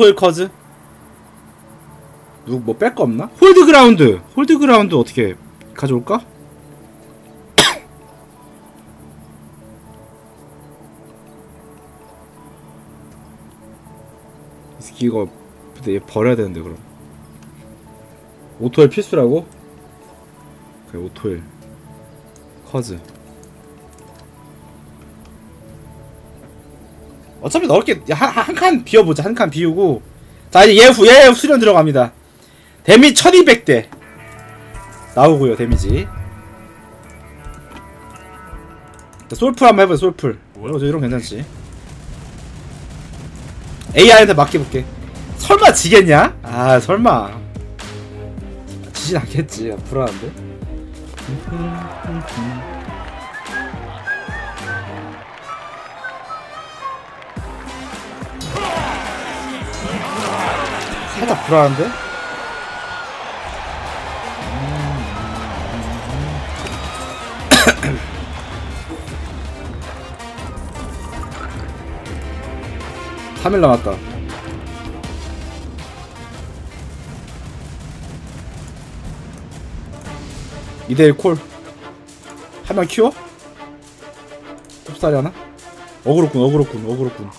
소일 커즈 누구 뭐 뺄 거 없나? 홀드 그라운드 홀드 그라운드 어떻게 가져올까? 이 이거 근데 얘 버려야 되는데 그럼 오토일 필수라고? 그래 오토일 커즈 어차피 넣을 게한 칸 비워보자. 한 칸 비우고. 자 이제 얘, 후, 얘 수련 들어갑니다. 데미 1200대. 나오고요 데미지. 자, 솔풀 한번 해보자 솔풀. 이거 이런 거 괜찮지. AI한테 맡겨볼게. 설마 지겠냐? 아 설마. 지진 않겠지 아, 불안한데 살짝 불안한데? (3일) 남았다 이대1 콜. 하면 키워? 톱살이 하나? 어그로군, 어그로군, 어그로군.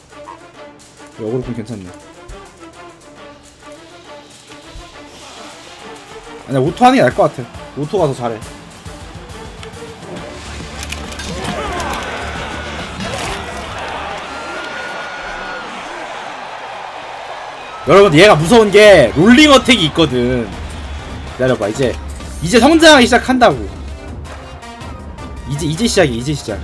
어그로군 괜찮네. 아니야, 오토 하는 게 나을 것 같아. 오토가 더 잘해. 여러분, 얘가 무서운 게 롤링 어택이 있거든. 기다려봐, 이제. 이제 성장하기 시작한다고. 이제 이제 시작이 이제 시작.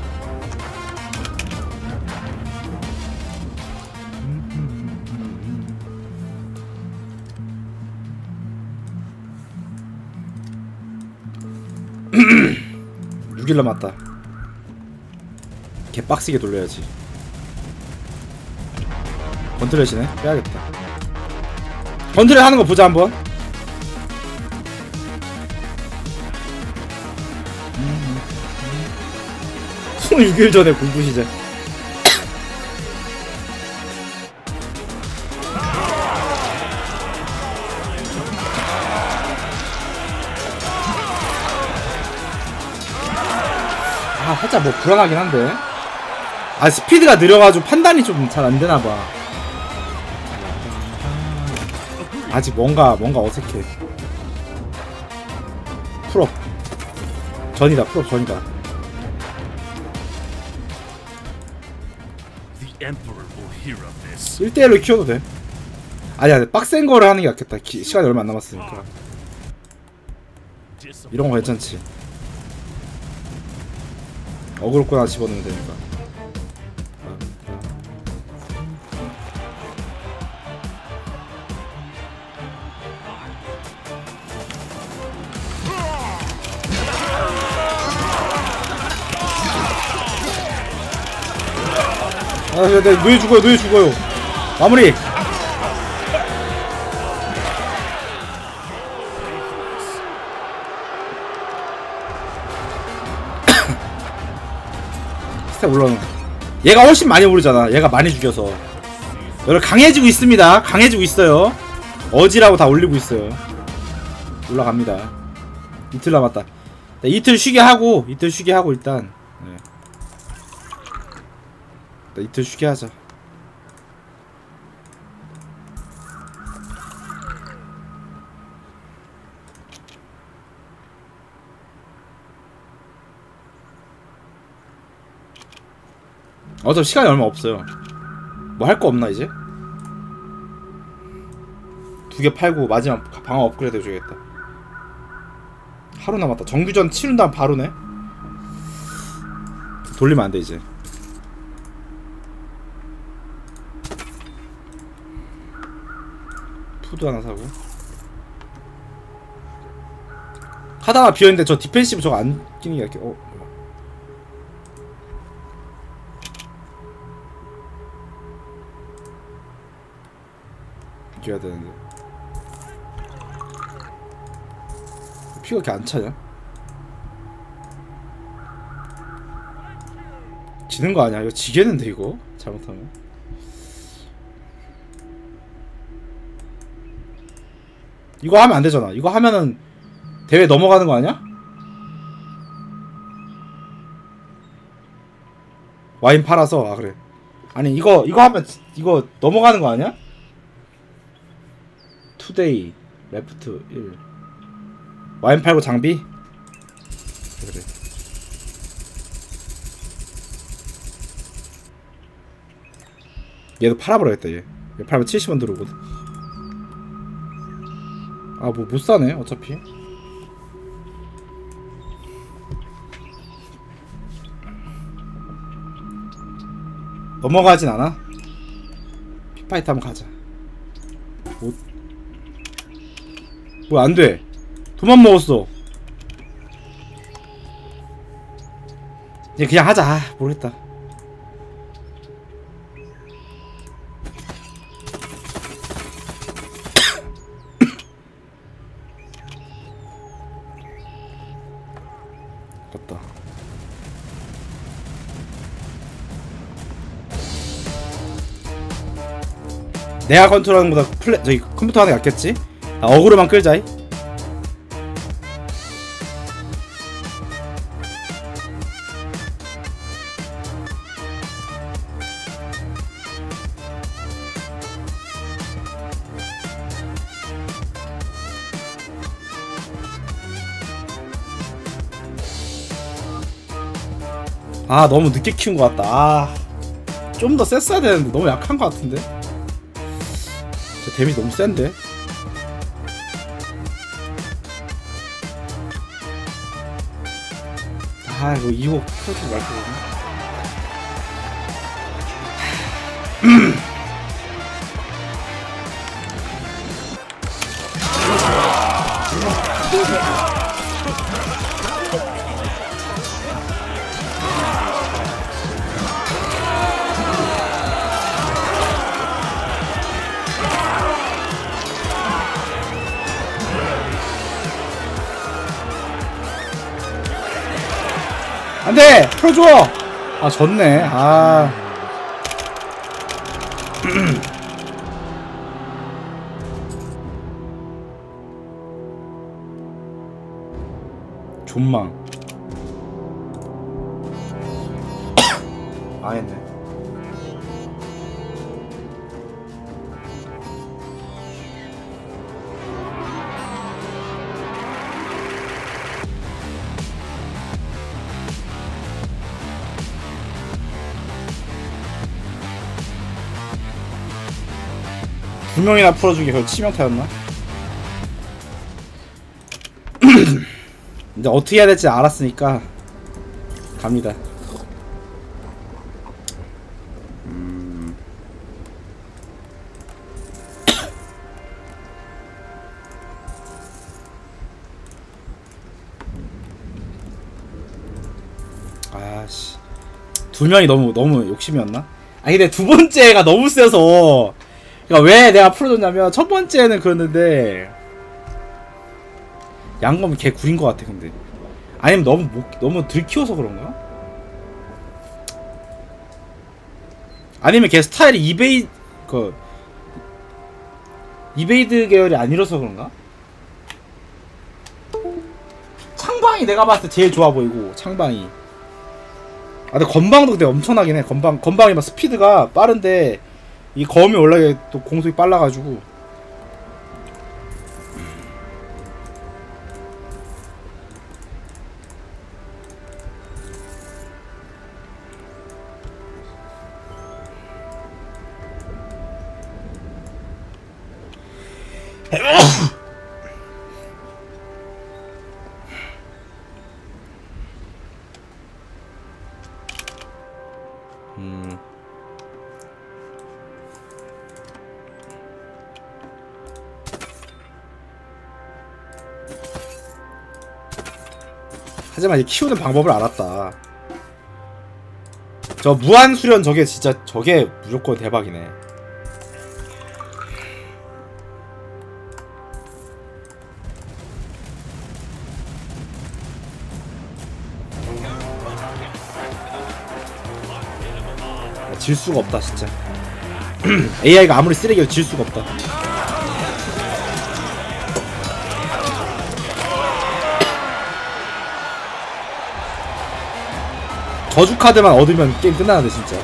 (6일) 남았다. 개 빡세게 돌려야지. 건트렛이네. 빼야겠다. 건트렛 하는 거 보자 한번. 26일 전에 공부 시작. 아, 살짝 뭐 불안하긴 한데. 아, 스피드가 느려가지고 판단이 좀 잘 안 되나봐. 아직 뭔가, 뭔가 어색해. 풀업. 전이다, 풀업 전이다. The Emperor will hear of this. 1대1로 키워도 돼. 아니야, 빡센 거를 하는 게 낫겠다. 기, 시간이 얼마 안 남았으니까. 이런 거 괜찮지. 어그로코 하나 집어넣으면 되니까. 아, 네, 네, 노예 죽어요, 노예 죽어요. 마무리. 스텝 올라오는. 얘가 훨씬 많이 오르잖아. 얘가 많이 죽여서. 여러분 강해지고 있습니다. 강해지고 있어요. 어지라고 다 올리고 있어요. 올라갑니다. 이틀 남았다. 네, 이틀 쉬게 하고 이틀 쉬게 하고 일단. 네. 일단 이틀 쉬게 하자. 어차피 시간이 얼마 없어요. 뭐 할 거 없나 이제? 두 개 팔고 마지막 방어 업그레이드 해줘야겠다. 하루 남았다. 정규전 치른 다음 바로네. 돌리면 안 돼 이제. 푸드 하나 사고. 하다가 비었는데 저 디펜시브 저거 안 끼는 게 이렇게 어. 이겨야 되는데 피가 이렇게 안 차냐? 지는 거 아니야? 이거 지겠는데 이거 잘못하면 이거 하면 안 되잖아. 이거 하면은 대회 넘어가는 거 아니야? 와인 팔아서 아 그래. 아니 이거 이거 하면 지- 이거 넘어가는 거 아니야? 투데이 레프트 1 와인 팔고 장비 그래. 얘도 팔아버려야겠다 얘. 얘 팔면 70원 들어오거든. 아 뭐 못 사네 어차피. 넘어가진 않아. 피파이트 한번 가자. 뭐안 돼. 도만 먹었어. 이제 그냥 하자. 아, 모르겠다. 내가 컨트롤하는 것보다 플레 저기 컴퓨터 하는 게 낫겠지? 나 어그로만 끌자. 이. 아 너무 늦게 키운 것 같다. 아 좀 더 셌어야 되는데 너무 약한 것 같은데. 저 데미지 너무 센데. 아 이거 2호 풀지 말고. 안 돼 풀어줘. 아 졌네. 아. 존망. 망했네. 두 명이나 풀어주기 그 치명타였나? 이제 어떻게 해야 될지 알았으니까 갑니다. 아씨 두 명이 너무 너무 욕심이었나? 아 근데 두 번째가 너무 세서 그러니까 왜 내가 풀어줬냐면 첫 번째는 그랬는데 양검 개 구린 것 같아 근데 아니면 너무 못, 너무 들키워서 그런가? 아니면 걔 스타일이 이베이 그 이베이드 계열이 아니라서 그런가? 창방이 내가 봤을 때 제일 좋아 보이고 창방이 아 근데 건방도 근데 엄청나긴 해 건방 건방이 막 스피드가 빠른데 이 검이 원래 또 공속이 빨라가지고 음. 하지만 이 키우는 방법을 알았다. 저 무한 수련 저게 진짜 저게 무조건 대박이네. 아, 질 수가 없다 진짜. AI가 아무리 쓰레기여도 질 수가 없다. 저주 카드만 얻으면 게임 끝나는데 진짜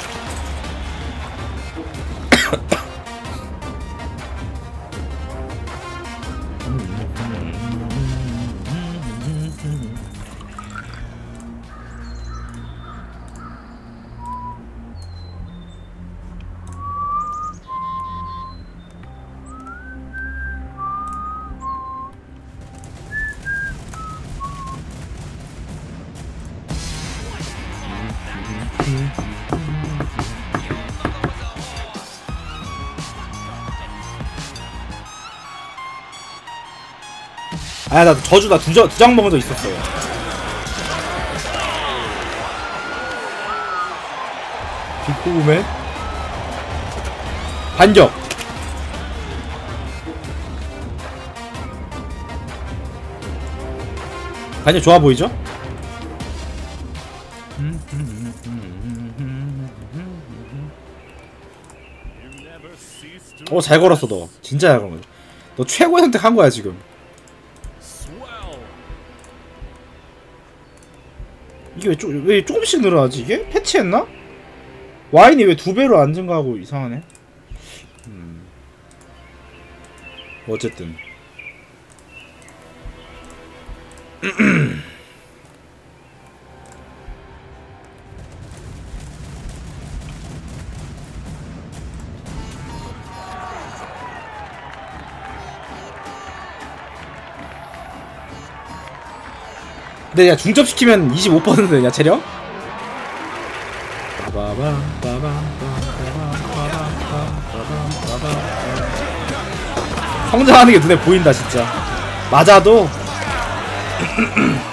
아 나 저주 나두장 먹은 적 있었어요. 빅구맨 반격. 반격 좋아 보이죠? You never cease to 어잘 걸었어 너. 진짜 잘 걸었어. 너 최고의 선택한 거야 지금 이게 왜, 쪼, 왜 조금씩 늘어나지 이게? 패치했나? 와인이 왜 두 배로 안 증가하고 이상하네 음. 어쨌든 근데 야 중첩시키면 25%냐 체력? 성장하는 게 눈에 보인다 진짜 맞아도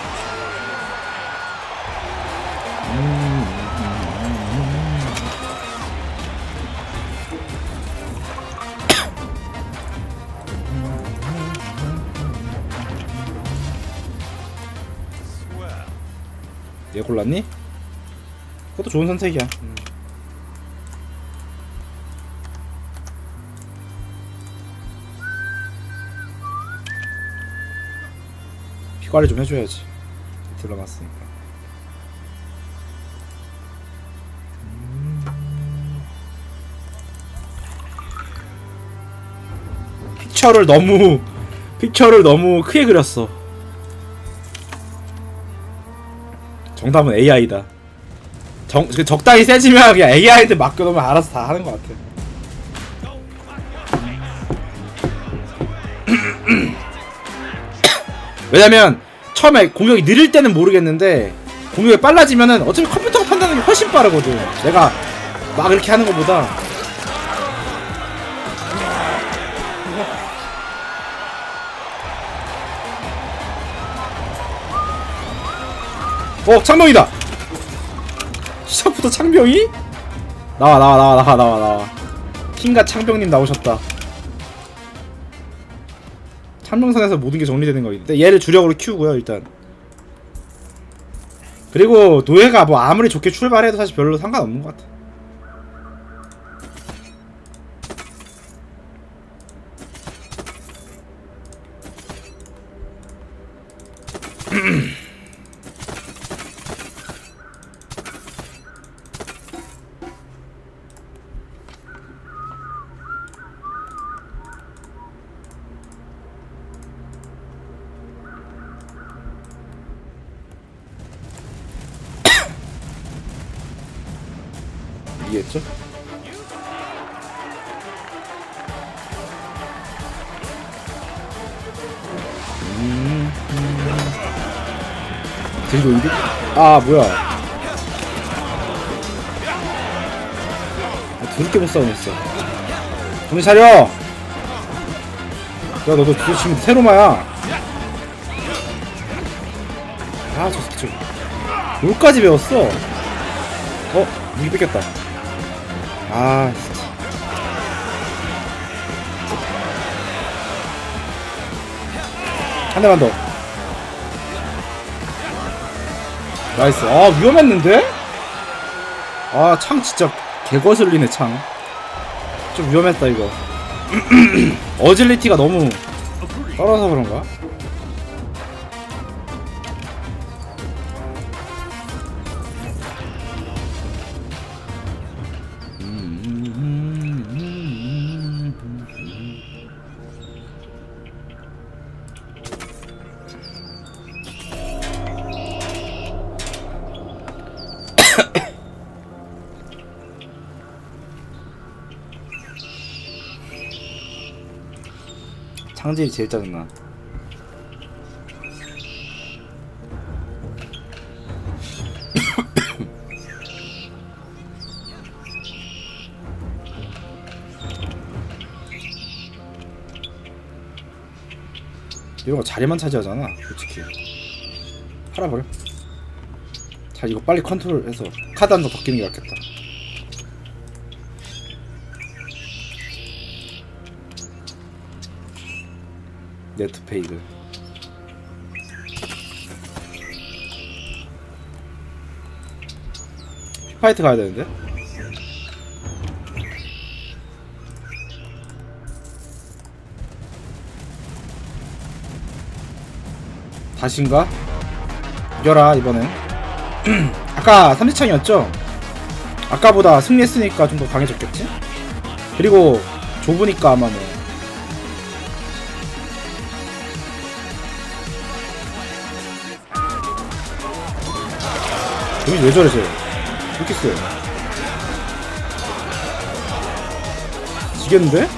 골랐니? 그것도 좋은 선택이야 피관리 좀 해줘야지 들어갔으니까 음. 픽처를 너무 픽처를 너무 크게 그렸어 정답은 AI다. 정, 그 적당히 세지면 그냥 AI한테 맡겨놓으면 알아서 다 하는 것 같아. 왜냐면 처음에 공격이 느릴 때는 모르겠는데 공격이 빨라지면은 어차피 컴퓨터가 판단하는 게 훨씬 빠르거든. 내가 막 이렇게 하는 것보다. 어 창병이다. 시작부터 창병이? 나와 나와 나와 나와 나와 나와. 킹과 창병님 나오셨다. 창병선에서 모든 게 정리되는 거기 때문에 얘를 주력으로 키우고요 일단. 그리고 노예가 뭐 아무리 좋게 출발해도 사실 별로 상관없는 것 같아 이해했죠? 음, 음. 들고 이득? 아 뭐야 아, 더럽게 못 싸우겠어 정신 차려 야 너도 너 지금 세로마야 아저 새끼 저 여기까지 배웠어 어? 무기 뺏겼다 아 진짜. 한 대만 더. 나이스. 아 위험했는데? 아 창 진짜 개거슬리네 창. 좀 위험했다 이거. 어질리티가 너무 떨어서 그런가? 창질이 제일 짜증나. 이런 거 자리만 차지하잖아 솔직히. 팔아버려. 자 이거 빨리 컨트롤해서 카드 한장더 끼는 게 낫겠다 네트페이드 피파이트 가야 되는데 다신가? 이겨라 이번엔 아까 삼지창이었죠? 아까보다 승리했으니까 좀 더 강해졌겠지? 그리고 좁으니까 아마 뭐 여기 왜? 왜 이렇게 세? 지겠는데?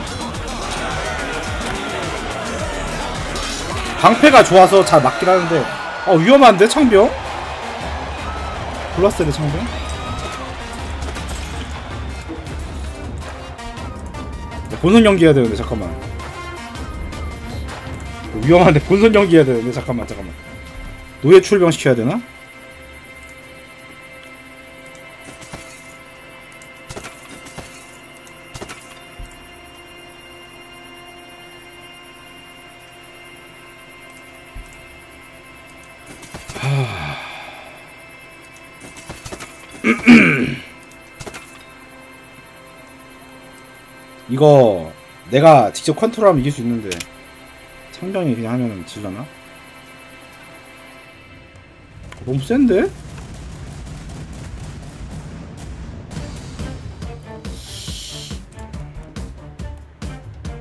방패가 좋아서 잘 맞긴 하는데 어 위험한데 창병? 골랐어야 돼 창병? 야, 본선 연기해야 되는데 잠깐만 위험한데 본선 연기해야 되는데 잠깐만 잠깐만 노예 출병 시켜야 되나? 이거 내가 직접 컨트롤하면 이길 수 있는데 창병이 그냥 하면은 질려나? 너무 센데?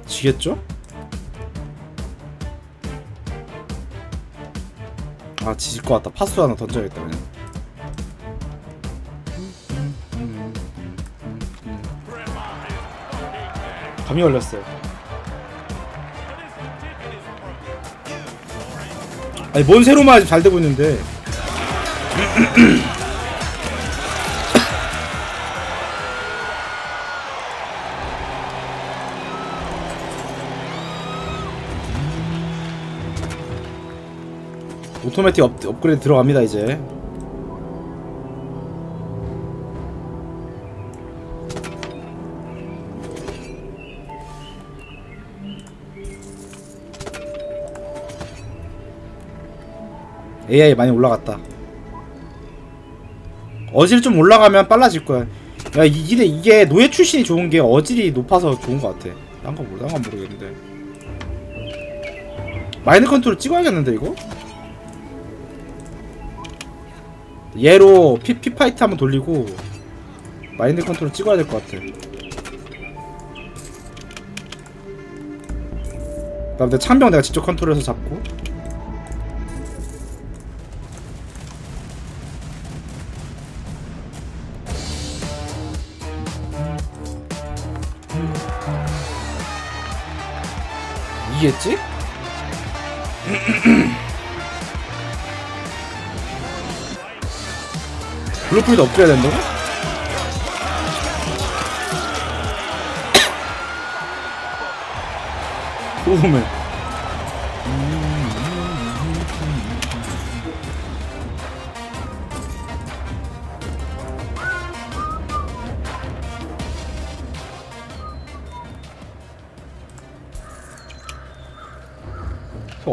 지겠죠? 아 지질 것 같다 파수 하나 던져야겠다 그냥 감이 걸렸어요. 아니 뭔 새로만 잘 되고 있는데. 오토매틱 업, 업그레이드 들어갑니다 이제 AI 많이 올라갔다. 어질 좀 올라가면 빨라질 거야. 야 이- 이게, 이게 노예 출신이 좋은 게 어질이 높아서 좋은 것 같아. 딴거 모르, 딴건 모르겠는데. 마인드 컨트롤 찍어야겠는데 이거? 얘로 피, 피파이트 한번 돌리고 마인드 컨트롤 찍어야 될 것 같아. 그 다음 내 참병 내가 직접 컨트롤해서 잡고 이겠지? 블루프리도 업그레이드 된다고? 오메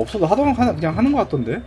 없어도 하던 그냥 하는 거 같던데